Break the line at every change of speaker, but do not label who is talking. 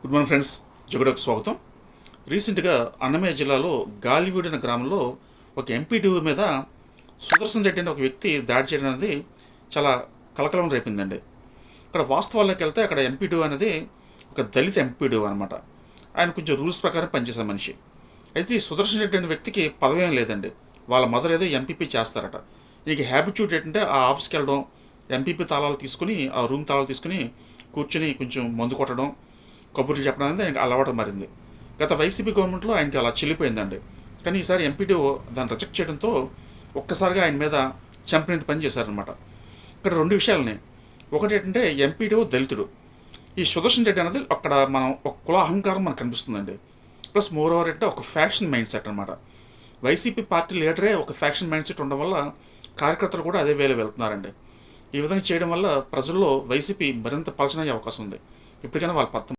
Good morning friends జగడకు స్వాగతం. రీసెంట్గా అన్నమయ్య జిల్లాలో గాలివీడిన గ్రామంలో ఒక ఎంపీడీ మీద సుదర్శన్ రెడ్డి అనే ఒక వ్యక్తి దాడి చేయడం అనేది చాలా కలకలం రేపిందండి. అక్కడ వాస్తవాల్లోకి వెళ్తే అక్కడ ఎంపీడీ అనేది ఒక దళిత ఎంపీడీ అనమాట ఆయన కొంచెం రూల్స్ ప్రకారం పనిచేసే మనిషి. అయితే ఈ సుదర్శన్ రెడ్డి అనే వ్యక్తికి పదవి ఏం లేదండి. వాళ్ళ మదర్ ఏదో ఎంపీపీ చేస్తారట. నీకు హ్యాబిట్యూడ్ ఏంటంటే ఆ ఆఫీస్కి వెళ్ళడం ఎంపీపీ తాళాలు తీసుకుని ఆ రూమ్ తాళాలు తీసుకుని కూర్చుని కొంచెం మందు కొట్టడం కబుర్లు చెప్పడం అనేది అలవాటు మారింది. గత వైసీపీ గవర్నమెంట్లో ఆయనకి అలా చెల్లిపోయిందండి. కానీ ఈసారి ఎంపీడీఓ దాన్ని రిజెక్ట్ చేయడంతో ఒక్కసారిగా ఆయన మీద చంపినంత పని చేశారనమాట ఇక్కడ రెండు విషయాలని ఒకటి ఏంటంటే ఎంపీడీఓ దళితుడు. ఈ సుదర్శన్ రెడ్డి అనేది అక్కడ మనం ఒక కుల అహంకారం మనకు కనిపిస్తుందండి. ప్లస్ మోర్ ఓవర్ అంటే ఒక ఫ్యాక్షన్ మైండ్ సెట్ అనమాట వైసీపీ పార్టీ లీడరే ఒక ఫ్యాక్షన్ మైండ్ సెట్ ఉండడం వల్ల కార్యకర్తలు కూడా అదే వేళ వెళ్తున్నారండి. ఈ విధంగా చేయడం వల్ల ప్రజల్లో వైసీపీ మరింత పలచనయ్యే అవకాశం ఉంది. ఇప్పటికైనా వాళ్ళ పత్రం